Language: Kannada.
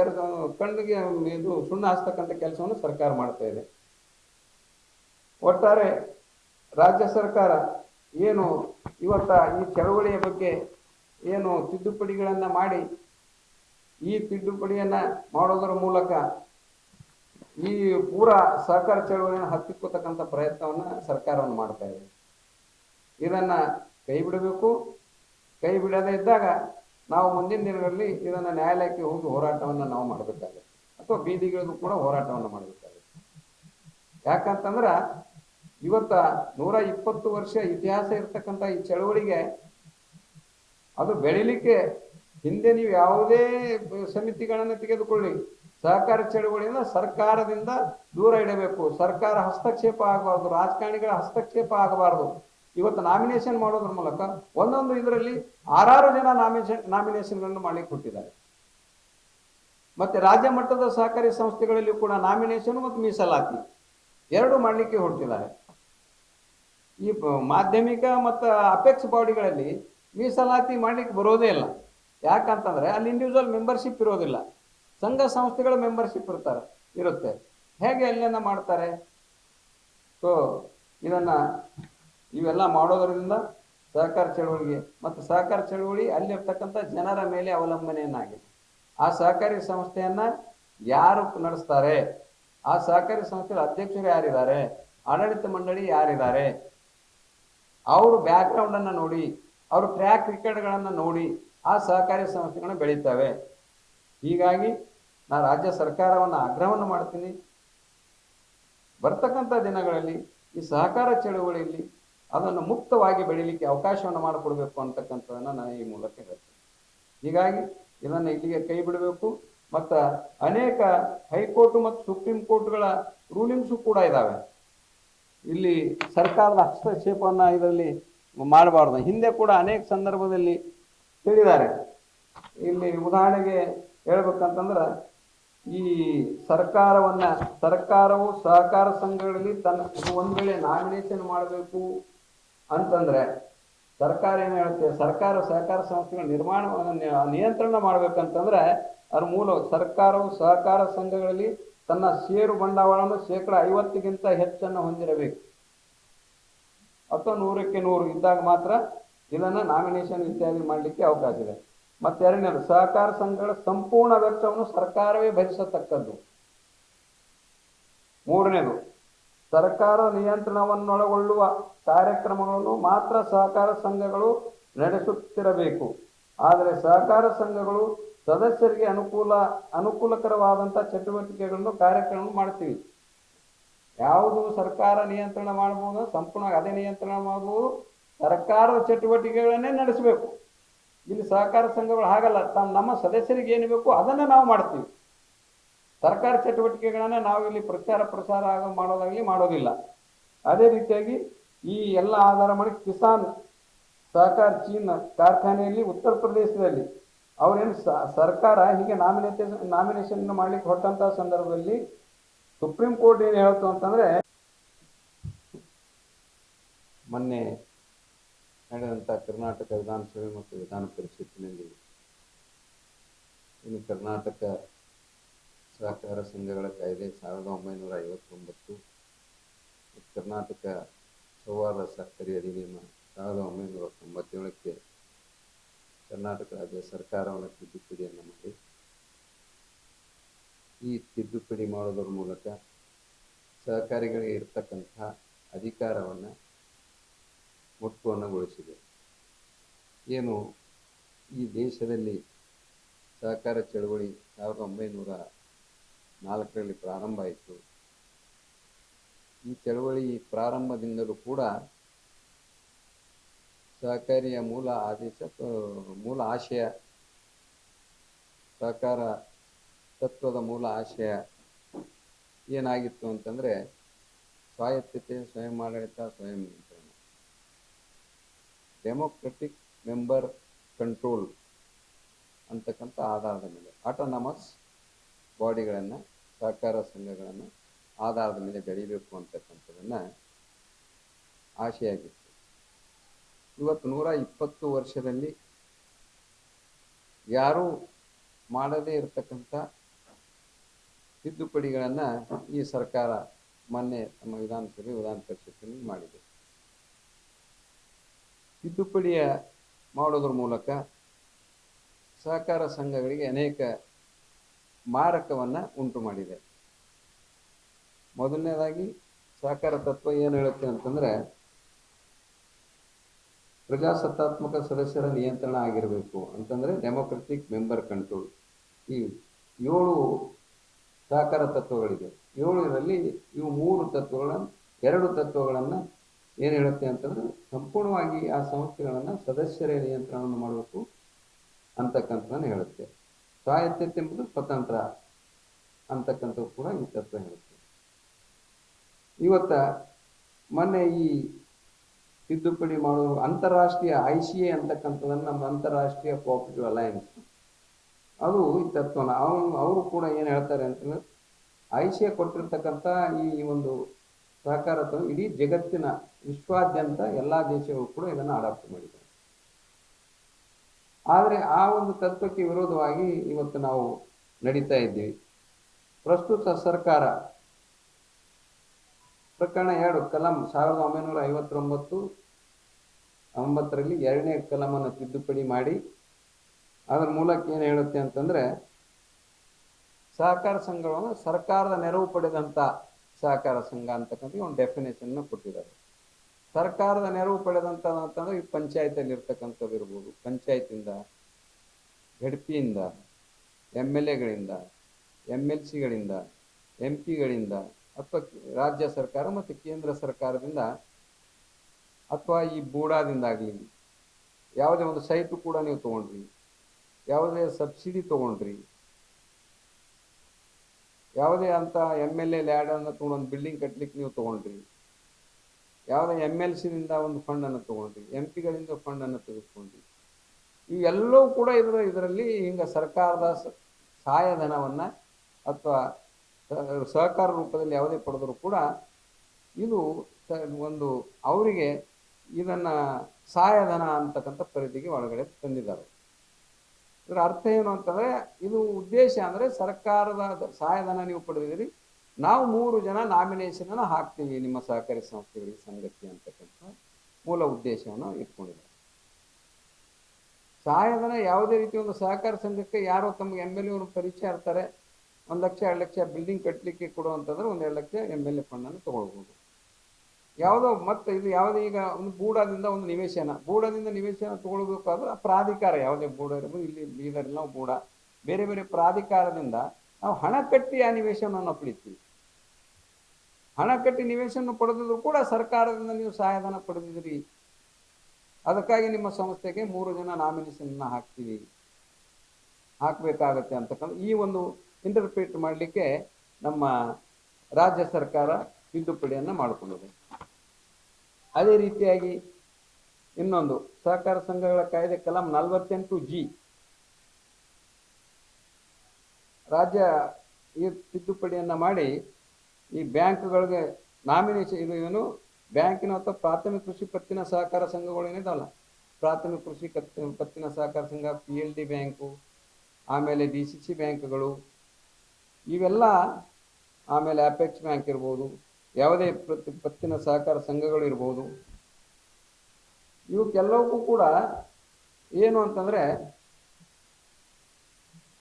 ಎರಡು ಕಣ್ಣಿಗೆ ಇದು ಸುಣ್ಣ ಹಚ್ತಕ್ಕಂಥ ಕೆಲಸವನ್ನು ಸರ್ಕಾರ ಮಾಡ್ತಾ ಇದೆ. ಒಟ್ಟಾರೆ ರಾಜ್ಯ ಸರ್ಕಾರ ಏನು ಇವತ್ತ ಈ ಚಳವಳಿಯ ಬಗ್ಗೆ ಏನು ತಿದ್ದುಪಡಿಗಳನ್ನ ಮಾಡಿ, ಈ ತಿದ್ದುಪಡಿಯನ್ನ ಮಾಡೋದರ ಮೂಲಕ ಈ ಪೂರಾ ಸಹಕಾರ ಚಳವಳಿಯನ್ನು ಹತ್ತಿಕ್ಕೋತಕ್ಕಂಥ ಪ್ರಯತ್ನವನ್ನ ಸರ್ಕಾರವನ್ನು ಮಾಡ್ತಾ ಇದೆ. ಇದನ್ನ ಕೈ ಬಿಡಬೇಕು. ಕೈ ಬಿಡದೇ ಇದ್ದಾಗ ನಾವು ಮುಂದಿನ ದಿನಗಳಲ್ಲಿ ಇದನ್ನ ನ್ಯಾಯಾಲಯಕ್ಕೆ ಹೋಗಿ ಹೋರಾಟವನ್ನ ನಾವು ಮಾಡಬೇಕಾಗುತ್ತೆ. ಅಥವಾ ಬೀದಿಗಳಿಗೂ ಕೂಡ ಹೋರಾಟವನ್ನು ಮಾಡಬೇಕಾಗುತ್ತೆ. ಯಾಕಂತಂದ್ರ ಇವತ್ತ ನೂರ ಇಪ್ಪತ್ತು ವರ್ಷ ಇತಿಹಾಸ ಇರ್ತಕ್ಕಂಥ ಈ ಚಳವಳಿಗೆ ಅದು ಬೆಳಿಲಿಕ್ಕೆ ಹಿಂದೆ ನೀವು ಯಾವುದೇ ಸಮಿತಿಗಳನ್ನು ತೆಗೆದುಕೊಳ್ಳಿ. ಸಹಕಾರ ಚಳವಳಿಯನ್ನು ಸರ್ಕಾರದಿಂದ ದೂರ ಇಡಬೇಕು. ಸರ್ಕಾರ ಹಸ್ತಕ್ಷೇಪ ಆಗಬಾರ್ದು, ರಾಜಕಾರಣಿಗಳ ಹಸ್ತಕ್ಷೇಪ ಆಗಬಾರ್ದು. ಇವತ್ತು ನಾಮಿನೇಷನ್ ಮಾಡೋದ್ರ ಮೂಲಕ ಒಂದೊಂದು ಇದರಲ್ಲಿ ಆರಾರು ಜನ ನಾಮಿನೇಷನ್ ನಾಮಿನೇಷನ್ಗಳನ್ನು ಮಾಡ್ಲಿಕ್ಕೆ ಕೊಟ್ಟಿದ್ದಾರೆ. ಮತ್ತೆ ರಾಜ್ಯ ಮಟ್ಟದ ಸಹಕಾರಿ ಸಂಸ್ಥೆಗಳಲ್ಲಿ ಕೂಡ ನಾಮಿನೇಷನ್ ಮತ್ತು ಮೀಸಲಾತಿ ಎರಡು ಮಾಡಲಿಕ್ಕೆ ಹೊರಟಿದ್ದಾರೆ. ಈ ಮಾಧ್ಯಮಿಕ ಮತ್ತು ಅಪೆಕ್ಸ್ ಬಾಡಿಗಳಲ್ಲಿ ಮೀಸಲಾತಿ ಮಾಡಲಿಕ್ಕೆ ಬರೋದೇ ಇಲ್ಲ. ಯಾಕಂತಂದ್ರೆ ಅಲ್ಲಿ ಇಂಡಿವಿಜುವಲ್ ಮೆಂಬರ್ಶಿಪ್ ಇರೋದಿಲ್ಲ. ಸಂಘ ಸಂಸ್ಥೆಗಳ ಮೆಂಬರ್ಶಿಪ್ ಇರ್ತಾರೆ, ಇರುತ್ತೆ. ಹೇಗೆ ಅಲ್ಲಿಂದ ಮಾಡ್ತಾರೆ? ಸೊ ಇದನ್ನ ಇವೆಲ್ಲ ಮಾಡೋದರಿಂದ ಸಹಕಾರ ಚಳುವಳಿಗೆ ಮತ್ತು ಸಹಕಾರ ಚಳುವಳಿ ಅಲ್ಲಿರ್ತಕ್ಕಂಥ ಜನರ ಮೇಲೆ ಅವಲಂಬನೆಯನ್ನಾಗಿದೆ. ಆ ಸಹಕಾರಿ ಸಂಸ್ಥೆಯನ್ನ ಯಾರು ನಡೆಸ್ತಾರೆ? ಆ ಸಹಕಾರಿ ಸಂಸ್ಥೆಯ ಅಧ್ಯಕ್ಷರು ಯಾರಿದ್ದಾರೆ? ಆಡಳಿತ ಮಂಡಳಿ ಯಾರಿದ್ದಾರೆ? ಅವರು ಬ್ಯಾಕ್ಗ್ರೌಂಡನ್ನು ನೋಡಿ, ಅವ್ರ ಟ್ರ್ಯಾಕ್ ರೆಕಾರ್ಡ್ಗಳನ್ನು ನೋಡಿ ಆ ಸಹಕಾರಿ ಸಂಸ್ಥೆಗಳನ್ನ ಬೆಳೀತವೆ. ಹೀಗಾಗಿ ನಾ ರಾಜ್ಯ ಸರ್ಕಾರವನ್ನ ಆಗ್ರಹವನ್ನು ಮಾಡ್ತೀನಿ. ಬರ್ತಕ್ಕಂಥ ದಿನಗಳಲ್ಲಿ ಈ ಸಹಕಾರ ಚಳವಳಿಯಲ್ಲಿ ಅದನ್ನು ಮುಕ್ತವಾಗಿ ಬೆಳೀಲಿಕ್ಕೆ ಅವಕಾಶವನ್ನು ಮಾಡಿಕೊಡ್ಬೇಕು ಅಂತಕ್ಕಂಥದ್ದನ್ನು ನಾನು ಈ ಮೂಲಕ ಹೇಳ್ತೀನಿ. ಹೀಗಾಗಿ ಇದನ್ನು ಇಲ್ಲಿಗೆ ಕೈ ಬಿಡಬೇಕು. ಮತ್ತು ಅನೇಕ ಹೈಕೋರ್ಟ್ ಮತ್ತು ಸುಪ್ರೀಂ ಕೋರ್ಟ್ಗಳ ರೂಲಿಂಗ್ಸು ಕೂಡ ಇದ್ದಾವೆ ಇಲ್ಲಿ ಸರ್ಕಾರದ ಹಸ್ತಕ್ಷೇಪವನ್ನು ಇದರಲ್ಲಿ ಮಾಡಬಾರ್ದು. ಹಿಂದೆ ಕೂಡ ಅನೇಕ ಸಂದರ್ಭದಲ್ಲಿ ಹೇಳಿದ್ದಾರೆ. ಇಲ್ಲಿ ಉದಾಹರಣೆಗೆ ಹೇಳ್ಬೇಕಂತಂದ್ರೆ, ಈ ಸರ್ಕಾರವನ್ನ, ಸರ್ಕಾರವು ಸಹಕಾರ ಸಂಘಗಳಲ್ಲಿ ತನ್ನ ಒಂದು ವೇಳೆ ನಾಮಿನೇಷನ್ ಮಾಡಬೇಕು ಅಂತಂದ್ರೆ ಸರ್ಕಾರ ಏನ್ ಹೇಳುತ್ತೆ? ಸರ್ಕಾರ, ಸಹಕಾರ ಸಂಸ್ಥೆಗಳ ನಿರ್ಮಾಣ, ನಿಯಂತ್ರಣ ಮಾಡ್ಬೇಕಂತಂದ್ರೆ ಅದ್ರ ಮೂಲ ಸರ್ಕಾರವು ಸಹಕಾರ ಸಂಘಗಳಲ್ಲಿ ತನ್ನ ಷೇರು ಬಂಡವಾಳವನ್ನು ಶೇಕಡ ಐವತ್ತಿಗಿಂತ ಹೆಚ್ಚನ್ನು ಹೊಂದಿರಬೇಕು. ಅಥವಾ ನೂರಕ್ಕೆ ನೂರು ಇದ್ದಾಗ ಮಾತ್ರ ಇದನ್ನ ನಾಮಿನೇಷನ್ ಇತ್ಯಾದಿ ಮಾಡಲಿಕ್ಕೆ ಅವಕಾಶ ಇದೆ. ಮತ್ತೆ ಎರಡನೇದು, ಸಹಕಾರ ಸಂಘಗಳ ಸಂಪೂರ್ಣ ವೆಚ್ಚವನ್ನು ಸರ್ಕಾರವೇ ಭರಿಸತಕ್ಕದ್ದು. ಮೂರನೇದು ಸರ್ಕಾರ ನಿಯಂತ್ರಣವನ್ನೊಳಗೊಳ್ಳುವ ಕಾರ್ಯಕ್ರಮಗಳನ್ನು ಮಾತ್ರ ಸಹಕಾರ ಸಂಘಗಳು ನಡೆಸುತ್ತಿರಬೇಕು. ಆದರೆ ಸಹಕಾರ ಸಂಘಗಳು ಸದಸ್ಯರಿಗೆ ಅನುಕೂಲ, ಅನುಕೂಲಕರವಾದಂಥ ಚಟುವಟಿಕೆಗಳನ್ನು ಕಾರ್ಯಕ್ರಮ ಮಾಡ್ತೀವಿ. ಯಾವುದು ಸರ್ಕಾರ ನಿಯಂತ್ರಣ ಮಾಡಬಹುದು ಸಂಪೂರ್ಣ ಅದೇ ನಿಯಂತ್ರಣ ಮಾಡಬಹುದು ಸರ್ಕಾರದ ಚಟುವಟಿಕೆಗಳನ್ನೇ ನಡೆಸಬೇಕು. ಇಲ್ಲಿ ಸಹಕಾರ ಸಂಘಗಳು ಹಾಗಲ್ಲ, ತಮ್ಮ, ನಮ್ಮ ಸದಸ್ಯರಿಗೆ ಏನು ಬೇಕು ಅದನ್ನ ನಾವು ಮಾಡ್ತೀವಿ. ಸರ್ಕಾರ ಚಟುವಟಿಕೆಗಳನ್ನ ನಾವು ಇಲ್ಲಿ ಪ್ರಚಾರ ಪ್ರಸಾರ ಆಗ ಮಾಡೋದಾಗ್ಲಿ ಮಾಡೋದಿಲ್ಲ. ಅದೇ ರೀತಿಯಾಗಿ ಈ ಎಲ್ಲ ಆಧಾರ ಮಾಡಿ ಕಿಸಾನ್ ಸಹಕಾರ ಚೀನ್ ಕಾರ್ಖಾನೆಯಲ್ಲಿ ಉತ್ತರ ಪ್ರದೇಶದಲ್ಲಿ ಅವರೇನು ಸರ್ಕಾರ ಹೀಗೆ ನಾಮಿನೇಷನ್ ನಾಮಿನೇಷನ್ ಮಾಡ್ಲಿಕ್ಕೆ ಹೊರಟಂತ ಸಂದರ್ಭದಲ್ಲಿ ಸುಪ್ರೀಂ ಕೋರ್ಟ್ ಏನು ಹೇಳ್ತು ಅಂತಂದ್ರೆ ಮೊನ್ನೆ ನಡೆದಂತ ಕರ್ನಾಟಕ ವಿಧಾನಸಭೆ ಮತ್ತು ವಿಧಾನ ಪರಿಷತ್ತಿನಲ್ಲಿ ಇನ್ನು ಕರ್ನಾಟಕ ಸಹಕಾರ ಸಂಘಗಳ ಕಾಯ್ದೆ ಸಾವಿರದ ಒಂಬೈನೂರ ಐವತ್ತೊಂಬತ್ತು, ಕರ್ನಾಟಕ ಸೌಹಾರ್ದ ಸಹಕಾರಿ ಅಧಿನಿಯಮ ಸಾವಿರದ ಒಂಬೈನೂರ ತೊಂಬತ್ತೇಳಕ್ಕೆ ಕರ್ನಾಟಕ ರಾಜ್ಯ ಸರ್ಕಾರವನ್ನು ತಿದ್ದುಪಡಿಯನ್ನು ಮಾಡಿ. ಈ ತಿದ್ದುಪಡಿ ಮಾಡೋದ್ರ ಮೂಲಕ ಸಹಕಾರಿಗಳಿಗೆ ಇರ್ತಕ್ಕಂಥ ಅಧಿಕಾರವನ್ನು ಮುಟ್ಟುವನ್ನುಗೊಳಿಸಿದೆ ಏನು ಈ ದೇಶದಲ್ಲಿ ಸಹಕಾರ ಚಳವಳಿ ಸಾವಿರದ ಒಂಬೈನೂರ ನಾಲ್ಕರಲ್ಲಿ ಪ್ರಾರಂಭ ಆಯಿತು. ಈ ಚಳವಳಿ ಪ್ರಾರಂಭದಿಂದಲೂ ಕೂಡ ಸಹಕಾರಿಯ ಮೂಲ ಆದೇಶ, ಮೂಲ ಆಶಯ, ಸಹಕಾರ ತತ್ವದ ಮೂಲ ಆಶಯ ಏನಾಗಿತ್ತು ಅಂತಂದ್ರೆ ಸ್ವಾಯತ್ತತೆ ಸ್ವಯಂ ಆಡಳಿತ ಸ್ವಯಂ ನಿಯಂತ್ರಣ. ಡೆಮೋಕ್ರೆಟಿಕ್ ಮೆಂಬರ್ ಕಂಟ್ರೋಲ್ ಅಂತಕ್ಕಂಥ ಆಧಾರದ ಮೇಲೆ. ಆಟೋನಮಸ್ ಬಾಡಿಗಳನ್ನು, ಸಹಕಾರ ಸಂಘಗಳನ್ನು ಆಧಾರದ ಮೇಲೆ ಬೆಳೀಬೇಕು ಅಂತಕ್ಕಂಥದ್ದನ್ನು ಆಶೆಯಾಗಿತ್ತು. ಇವತ್ತು ನೂರ ಇಪ್ಪತ್ತು ವರ್ಷದಲ್ಲಿ ಯಾರೂ ಮಾಡದೇ ಇರತಕ್ಕಂಥ ತಿದ್ದುಪಡಿಗಳನ್ನು ಈ ಸರ್ಕಾರ ಮೊನ್ನೆ ನಮ್ಮ ವಿಧಾನಸಭೆ, ವಿಧಾನ ಪರಿಷತ್ತಿನಲ್ಲಿ ಮಾಡಿದೆ. ತಿದ್ದುಪಡಿಯ ಮಾಡೋದ್ರ ಮೂಲಕ ಸಹಕಾರ ಸಂಘಗಳಿಗೆ ಅನೇಕ ಮಾರಕವನ್ನ ಉಂಟು ಮಾಡಿದೆ. ಮೊದಲನೇದಾಗಿ ಸಹಕಾರ ತತ್ವ ಏನು ಹೇಳುತ್ತೆ ಅಂತಂದ್ರೆ, ಪ್ರಜಾಸತ್ತಾತ್ಮಕ ಸದಸ್ಯರ ನಿಯಂತ್ರಣ ಆಗಿರಬೇಕು ಅಂತಂದ್ರೆ ಡೆಮೊಕ್ರೆಟಿಕ್ ಮೆಂಬರ್ ಕಂಟ್ರೋಲ್. ಈ ಏಳು ಸಹಕಾರ ತತ್ವಗಳಿದೆ. ಏಳರಲ್ಲಿ ಇವು ಮೂರು ತತ್ವಗಳನ್ನು, ಎರಡು ತತ್ವಗಳನ್ನು ಏನು ಹೇಳುತ್ತೆ ಅಂತಂದ್ರೆ ಸಂಪೂರ್ಣವಾಗಿ ಆ ಸಂಸ್ಥೆಗಳನ್ನು ಸದಸ್ಯರೇ ನಿಯಂತ್ರಣವನ್ನು ಮಾಡಬೇಕು ಅಂತಕ್ಕಂಥದ್ದನ್ನು ಹೇಳುತ್ತೆ. ಸ್ವಾಯತ್ತತೆ ಎಂಬುದು ಸ್ವತಂತ್ರ ಅಂತಕ್ಕಂಥದ್ದು ಕೂಡ ಈ ತತ್ವ ಹೇಳುತ್ತೆ. ಇವತ್ತ ಮೊನ್ನೆ ಈ ತಿದ್ದುಪಡಿ ಮಾಡುವ ಅಂತಾರಾಷ್ಟ್ರೀಯ ಐ ಸಿ ಎ ಅಂತಕ್ಕಂಥದ್ದನ್ನು ನಮ್ಮ ಅಂತಾರಾಷ್ಟ್ರೀಯ ಕೋಆಪರೇಟಿವ್ ಅಲಯನ್ಸ್ ಅದು ಈ ತತ್ವನ. ಅವನು, ಅವರು ಕೂಡ ಏನು ಹೇಳ್ತಾರೆ ಅಂತಂದ್ರೆ ಐ ಸಿ ಎ ಕೊಟ್ಟಿರ್ತಕ್ಕಂಥ ಈ ಒಂದು ಸಹಕಾರ ಇಡೀ ಜಗತ್ತಿನ ವಿಶ್ವಾದ್ಯಂತ ಎಲ್ಲ ದೇಶಗಳು ಕೂಡ ಇದನ್ನು ಅಡಾಪ್ಟ್ ಮಾಡಿದ್ದಾರೆ. ಆದರೆ ಆ ಒಂದು ತತ್ವಕ್ಕೆ ವಿರೋಧವಾಗಿ ಇವತ್ತು ನಾವು ನಡೀತಾ ಇದ್ದೀವಿ. ಪ್ರಸ್ತುತ ಸರ್ಕಾರ ಪ್ರಕರಣ ಎರಡು, ಕಲಂ ಸಾವಿರದ ಒಂಬೈನೂರ ಐವತ್ತೊಂಬತ್ತು, ಒಂಬತ್ತರಲ್ಲಿ ಎರಡನೇ ಕಲಮನ್ನು ತಿದ್ದುಪಡಿ ಮಾಡಿ. ಅದರ ಮೂಲಕ ಏನು ಹೇಳುತ್ತೆ ಅಂತಂದರೆ, ಸಹಕಾರ ಸಂಘಗಳನ್ನು ಸರ್ಕಾರದ ನೆರವು ಪಡೆದಂಥ ಸಹಕಾರ ಸಂಘ ಅಂತಕ್ಕಂಥ ಒಂದು ಡೆಫಿನೇಷನ್ನ ಕೊಟ್ಟಿದ್ದಾರೆ. ಸರ್ಕಾರದ ನೆರವು ಪಡೆದಂತ ಅಂತಂದ್ರೆ ಈ ಪಂಚಾಯತಲ್ಲಿ ಇರ್ತಕ್ಕಂಥದ್ದು ಇರ್ಬೋದು. ಪಂಚಾಯತಿಂದ ಗಡ್ಪಿಯಿಂದ ಎಂ ಎಲ್ ಎಗಳಿಂದ ಎಂ ಎಲ್ ಸಿಗಳಿಂದ ಎಂ ಪಿಗಳಿಂದ ಅಥವಾ ರಾಜ್ಯ ಸರ್ಕಾರ ಮತ್ತು ಕೇಂದ್ರ ಸರ್ಕಾರದಿಂದ ಅಥವಾ ಈ ಬೂಡಾದಿಂದಾಗಲಿ ಯಾವುದೇ ಒಂದು ಸೈಟು ಕೂಡ ನೀವು ತಗೊಂಡ್ರಿ. ಯಾವುದೇ ಸಬ್ಸಿಡಿ ತಗೊಂಡ್ರಿ. ಯಾವುದೇ ಅಂತ ಎಂ ಎಲ್ ಎ ಲ್ಯಾಡನ್ನು ತಗೊಂಡು ಒಂದು ಬಿಲ್ಡಿಂಗ್ ಕಟ್ಟಲಿಕ್ಕೆ ನೀವು ತಗೊಂಡ್ರಿ. ಯಾವುದೇ ಎಂ ಎಲ್ ಸಿನಿಂದ ಒಂದು ಫಂಡನ್ನು ತೊಗೊಂಡ್ವಿ ಎಂ ಪಿಗಳಿಂದ ಫಂಡನ್ನು ತೆಗೆದುಕೊಂಡ್ವಿ ಈ ಇವೆಲ್ಲವೂ ಕೂಡ ಇದರ, ಇದರಲ್ಲಿ ಹಿಂಗೆ ಸರ್ಕಾರದ ಸಹಾಯಧನವನ್ನು ಅಥವಾ ಸಹಕಾರ ರೂಪದಲ್ಲಿ ಯಾವುದೇ ಪಡೆದರೂ ಕೂಡ ಇದು ಒಂದು ಅವರಿಗೆ ಇದನ್ನು ಸಹಾಯಧನ ಅಂತಕ್ಕಂಥ ಪರಿಧಿಗೆ ಒಳಗಡೆ ತಂದಿದ್ದಾರೆ. ಇದರ ಅರ್ಥ ಏನು ಅಂತಂದರೆ, ಇದು ಉದ್ದೇಶ ಅಂದರೆ ಸರ್ಕಾರದ ಸಹಾಯಧನ ನೀವು ಪಡೆದಿದ್ದೀರಿ ನಾವು ಮೂರು ಜನ ನಾಮಿನೇಷನ್ ಅನ್ನು ಹಾಕ್ತೀವಿ, ನಿಮ್ಮ ಸಹಕಾರಿ ಸಂಸ್ಥೆಗಳಿಗೆ ಸಂಗತಿ ಅಂತಕ್ಕಂಥ ಮೂಲ ಉದ್ದೇಶವನ್ನು ಇಟ್ಕೊಂಡಿದ್ದಾರೆ. ಸಹಾಯಧನ ಯಾವುದೇ ರೀತಿ ಒಂದು ಸಹಕಾರ ಸಂಘಕ್ಕೆ ಯಾರೋ ತಮ್ಗೆ ಎಂ ಎಲ್ ಎ ಪರಿಚಯ ಇರ್ತಾರೆ, ಒಂದು ಲಕ್ಷ, ಎರಡು ಲಕ್ಷ ಬಿಲ್ಡಿಂಗ್ ಕಟ್ಟಲಿಕ್ಕೆ ಕೊಡುವಂತಂದ್ರೆ ಒಂದು ಎರಡು ಲಕ್ಷ ಎಂ ಎಲ್ ಎ ಫಂಡನ್ನು ತಗೊಳ್ಬೋದು. ಯಾವುದೋ ಮತ್ತೆ ಇದು ಯಾವುದೇ ಈಗ ಒಂದು ಬೂಡಾದಿಂದ ಒಂದು ನಿವೇಶನ, ಬೂಡದಿಂದ ನಿವೇಶನ ತಗೊಳ್ಬೇಕಾದ್ರೆ ಪ್ರಾಧಿಕಾರ, ಯಾವುದೇ ಬೂಡ ಇರ್ಬೋದು, ಇಲ್ಲಿ ಬೀದರ್ ನಾವು ಬೂಡ, ಬೇರೆ ಬೇರೆ ಪ್ರಾಧಿಕಾರದಿಂದ ನಾವು ಹಣ ಕಟ್ಟಿ ಆ ನಿವೇಶನವನ್ನು ಪಡಿತೀವಿ. ಹಣ ಕಟ್ಟಿ ನಿವೇಶನ ಪಡೆದಿದ್ರು ಕೂಡ ಸರ್ಕಾರದಿಂದ ನೀವು ಸಹಾಯಧನ ಪಡೆದಿದ್ರಿ. ಅದಕ್ಕಾಗಿ ನಿಮ್ಮ ಸಂಸ್ಥೆಗೆ ಮೂರು ಜನ ನಾಮಿನೇಷನ್ ಹಾಕ್ತೀವಿ. ಹಾಕಬೇಕಾಗತ್ತೆ ಅಂತಕ್ಕಂಥ ಈ ಒಂದು ಇಂಟರ್ಪ್ರಿಟ್ ಮಾಡಲಿಕ್ಕೆ ನಮ್ಮ ರಾಜ್ಯ ಸರ್ಕಾರ ತಿದ್ದುಪಡಿಯನ್ನು ಮಾಡಿಕೊಂಡಿದೆ. ಅದೇ ರೀತಿಯಾಗಿ ಇನ್ನೊಂದು ಸಹಕಾರ ಸಂಘಗಳ ಕಾಯ್ದೆ ಕಲಂ ನಲವತ್ತೆಂಟು ಜಿ. ರಾಜ್ಯ ಈ ತಿದ್ದುಪಡಿಯನ್ನು ಮಾಡಿ ಈ ಬ್ಯಾಂಕ್ಗಳಿಗೆ ನಾಮಿನೇಷನ್ ಇದು ಏನು ಬ್ಯಾಂಕಿನ ಅಥವಾ ಪ್ರಾಥಮಿಕ ಕೃಷಿ ಪತ್ತಿನ ಸಹಕಾರ ಸಂಘಗಳು ಏನಿದಾವಲ್ಲ, ಪ್ರಾಥಮಿಕ ಕೃಷಿ ಪತ್ತಿನ ಸಹಕಾರ ಸಂಘ ಪಿ ಎಲ್ ಡಿ ಬ್ಯಾಂಕು, ಆಮೇಲೆ ಡಿ ಸಿ ಸಿ ಬ್ಯಾಂಕ್ಗಳು, ಇವೆಲ್ಲ ಆಮೇಲೆ ಅಪೆಕ್ಸ್ ಬ್ಯಾಂಕ್ ಇರ್ಬೋದು, ಯಾವುದೇ ಪ್ರತಿ ಪತ್ತಿನ ಸಹಕಾರ ಸಂಘಗಳು ಇರ್ಬೋದು. ಇವಕ್ಕೆಲ್ಲವಕ್ಕೂ ಕೂಡ ಏನು ಅಂತಂದ್ರೆ